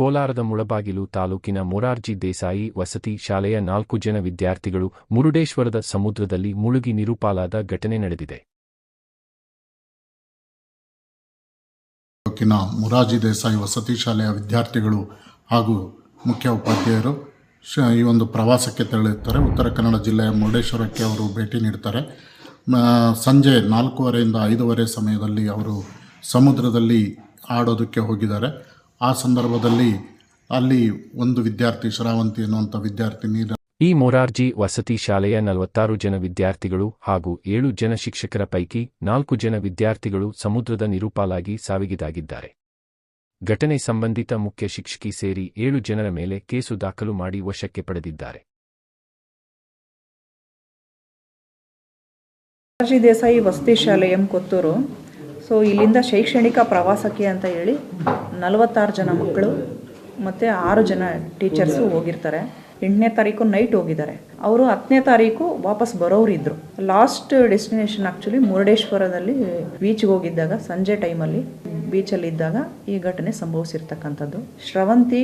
ಕೋಲಾರದ ಮುಳಬಾಗಿಲು ತಾಲೂಕಿನ ಮೊರಾರ್ಜಿ ದೇಸಾಯಿ ವಸತಿ ಶಾಲೆಯ ನಾಲ್ಕು ಜನ ವಿದ್ಯಾರ್ಥಿಗಳು ಮುರುಡೇಶ್ವರದ ಸಮುದ್ರದಲ್ಲಿ ಮುಳುಗಿ ನಿರುಪಾಲಾದ ಘಟನೆ ನಡೆದಿದೆ. ತಾಲೂಕಿನ ಮುರಾರ್ಜಿ ದೇಸಾಯಿ ವಸತಿ ಶಾಲೆಯ ವಿದ್ಯಾರ್ಥಿಗಳು ಹಾಗೂ ಮುಖ್ಯ ಉಪಾಧ್ಯಾಯರು ಈ ಒಂದು ಪ್ರವಾಸಕ್ಕೆ ತೆರಳುತ್ತಾರೆ. ಉತ್ತರ ಕನ್ನಡ ಜಿಲ್ಲೆಯ ಮುರುಡೇಶ್ವರಕ್ಕೆ ಅವರು ಭೇಟಿ ನೀಡ್ತಾರೆ ಸಂಜೆ ನಾಲ್ಕೂವರೆಯಿಂದ ಐದೂವರೆ ಸಮಯದಲ್ಲಿ ಅವರು ಸಮುದ್ರದಲ್ಲಿ ಆಡೋದಕ್ಕೆ ಹೋಗಿದ್ದಾರೆ. ಆ ಸಂದರ್ಭದಲ್ಲಿ ಅಲ್ಲಿ ಒಂದು ವಿದ್ಯಾರ್ಥಿ ಶ್ರಾವಂತಿ ಎನ್ನುವಂಥ ವಿದ್ಯಾರ್ಥಿ ನೀರ ಈ ಮೊರಾರ್ಜಿ ವಸತಿ ಶಾಲೆಯ ನಲವತ್ತಾರು ಜನ ವಿದ್ಯಾರ್ಥಿಗಳು ಹಾಗೂ ಏಳು ಜನ ಶಿಕ್ಷಕರ ಪೈಕಿ ನಾಲ್ಕು ಜನ ವಿದ್ಯಾರ್ಥಿಗಳು ಸಮುದ್ರದ ನಿರೂಪಾಲಾಗಿ ಸಾವಿಗೀಡಾಗಿದ್ದಾರೆ. ಘಟನೆ ಸಂಬಂಧಿತ ಮುಖ್ಯ ಶಿಕ್ಷಕಿ ಸೇರಿ ಏಳು ಜನರ ಮೇಲೆ ಕೇಸು ದಾಖಲು ಮಾಡಿ ವಶಕ್ಕೆ ಪಡೆದಿದ್ದಾರೆ. ಮೊರಾರ್ಜಿ ದೇಸಾಯಿ ವಸತಿ ಶಾಲೆ ಎಂ ಕೊತ್ತೂರು. ಸೊ ಇಲ್ಲಿಂದ ಶೈಕ್ಷಣಿಕ ಪ್ರವಾಸಕ್ಕೆ ಅಂತ ಹೇಳಿ ನಲವತ್ತಾರು ಜನ ಮಕ್ಕಳು ಮತ್ತು ಆರು ಜನ ಟೀಚರ್ಸು ಹೋಗಿರ್ತಾರೆ. ಎಂಟನೇ ತಾರೀಕು ನೈಟ್ ಹೋಗಿದ್ದಾರೆ. ಅವರು ಹತ್ತನೇ ತಾರೀಕು ವಾಪಸ್ ಬರೋರಿದ್ರು. ಲಾಸ್ಟ್ ಡೆಸ್ಟಿನೇಷನ್ ಆ್ಯಕ್ಚುಲಿ ಮುರುಡೇಶ್ವರದಲ್ಲಿ ಬೀಚ್ಗೆ ಹೋಗಿದ್ದಾಗ ಸಂಜೆ ಟೈಮಲ್ಲಿ ಬೀಚಲ್ಲಿ ಇದ್ದಾಗ ಈ ಘಟನೆ ಸಂಭವಿಸಿರ್ತಕ್ಕಂಥದ್ದು. ಶ್ರವಂತಿ